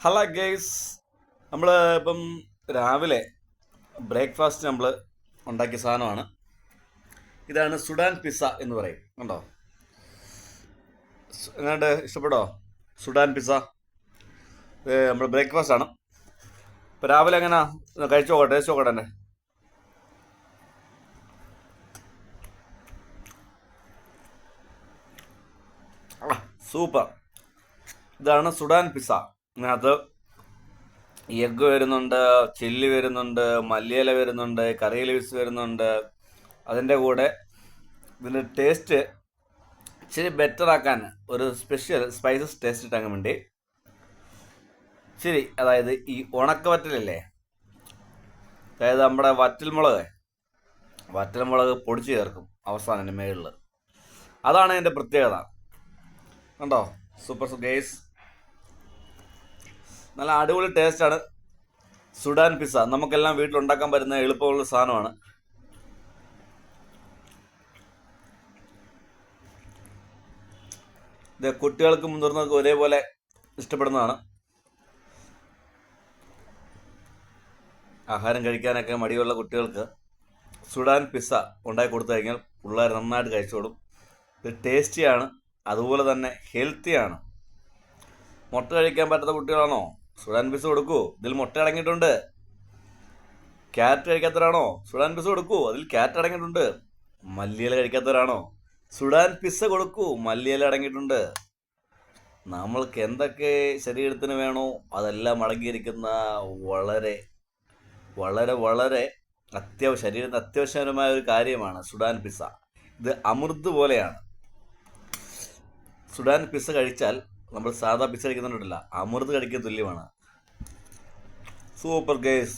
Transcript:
Hello guys നമ്മൾ ഇപ്പം രാവിലെ ബ്രേക്ക്ഫാസ്റ്റ് നമ്മൾ ഉണ്ടാക്കിയ സാധനമാണ്. ഇതാണ് സുഡാൻ പിസ്സ എന്ന് പറയും കണ്ടോ? സു- ഇഷ്ടപ്പെടോ സുഡാൻ പിസ്സ? നമ്മുടെ ബ്രേക്ക്ഫാസ്റ്റ് ആണ്. ഇപ്പം രാവിലെ എങ്ങനെ? കഴിച്ചു നോക്കട്ടെ ടേസ്റ്റ് നോക്കട്ടെ എന്നെ. സൂപ്പർ. ഇതാണ് സുഡാൻ പിസ്സ. ഇതിനകത്ത് എഗ്ഗ് വരുന്നുണ്ട് ചില്ലി വരുന്നുണ്ട് മല്ലിയില വരുന്നുണ്ട് കറി ലീവ്സ് വരുന്നുണ്ട്. അതിന്റെ കൂടെ ഇതിന്റെ ടേസ്റ്റ് ഇച്ചിരി ബെറ്റർ ആക്കാൻ ഒരു സ്പെഷ്യൽ സ്പൈസസ് ടേസ്റ്റ് ഇട്ടാൻ വേണ്ടി ശരി അതായത് ഈ ഉണക്കവറ്റലല്ലേ? അതായത് നമ്മുടെ വറ്റൽമുളക്. വറ്റൽമുളക് പൊടിച്ച് ചേർക്കും അവസാനം മേളിൽ അതാണ് അതിന്റെ പ്രത്യേകത. കണ്ടോ? സൂപ്പർ ഗേസ് നല്ല അടിപൊളി ടേസ്റ്റാണ് സുഡാൻ പിസ്സ നമുക്കെല്ലാം വീട്ടിലുണ്ടാക്കാൻ പറ്റുന്ന എളുപ്പമുള്ള സാധനമാണ്. ഇത് കുട്ടികൾക്കും മുതിർന്നവർക്കും ഒരേപോലെ ഇഷ്ടപ്പെടുന്നതാണ്. ആഹാരം കഴിക്കാനൊക്കെ മടിയുള്ള കുട്ടികൾക്ക് സുഡാൻ പിസ്സ ഉണ്ടാക്കി കൊടുത്തു കഴിഞ്ഞാൽ പിള്ളേർ നന്നായിട്ട് കഴിച്ചോളും. ഇത് ടേസ്റ്റിയാണ് അതുപോലെ തന്നെ ഹെൽത്തിയാണ് മുട്ട കഴിക്കാൻ പറ്റാത്ത കുട്ടികളാണോ? സുഡാൻ പിസ്സ കൊടുക്കൂ. ഇതിൽ മുട്ട അടങ്ങിയിട്ടുണ്ട്. ക്യാരറ്റ് കഴിക്കാത്തവരാണോ? സുഡാൻ പിസ് കൊടുക്കൂ. അതിൽ ക്യാരറ്റ് അടങ്ങിയിട്ടുണ്ട്. മല്ലിയില കഴിക്കാത്തവരാണോ? സുഡാൻ പിസ്സ കൊടുക്കൂ. മല്ലിയില അടങ്ങിയിട്ടുണ്ട്. നമ്മൾക്ക് എന്തൊക്കെ ശരീരത്തിന് വേണോ അതെല്ലാം അടങ്ങിയിരിക്കുന്ന വളരെ വളരെ വളരെ അത്യാവശ്യ ശരീരത്തിന് അത്യാവശ്യകരമായ ഒരു കാര്യമാണ് സുഡാൻ പിസ്സ. ഇത് അമൃത് പോലെയാണ്. സുഡാൻ പിസ്സ കഴിച്ചാൽ നമ്മൾ സാധാ പിസ്സ കഴിക്കുന്നുണ്ടല്ല അമൃത് കഴിക്കാൻ തുല്യമാണ്. Super guys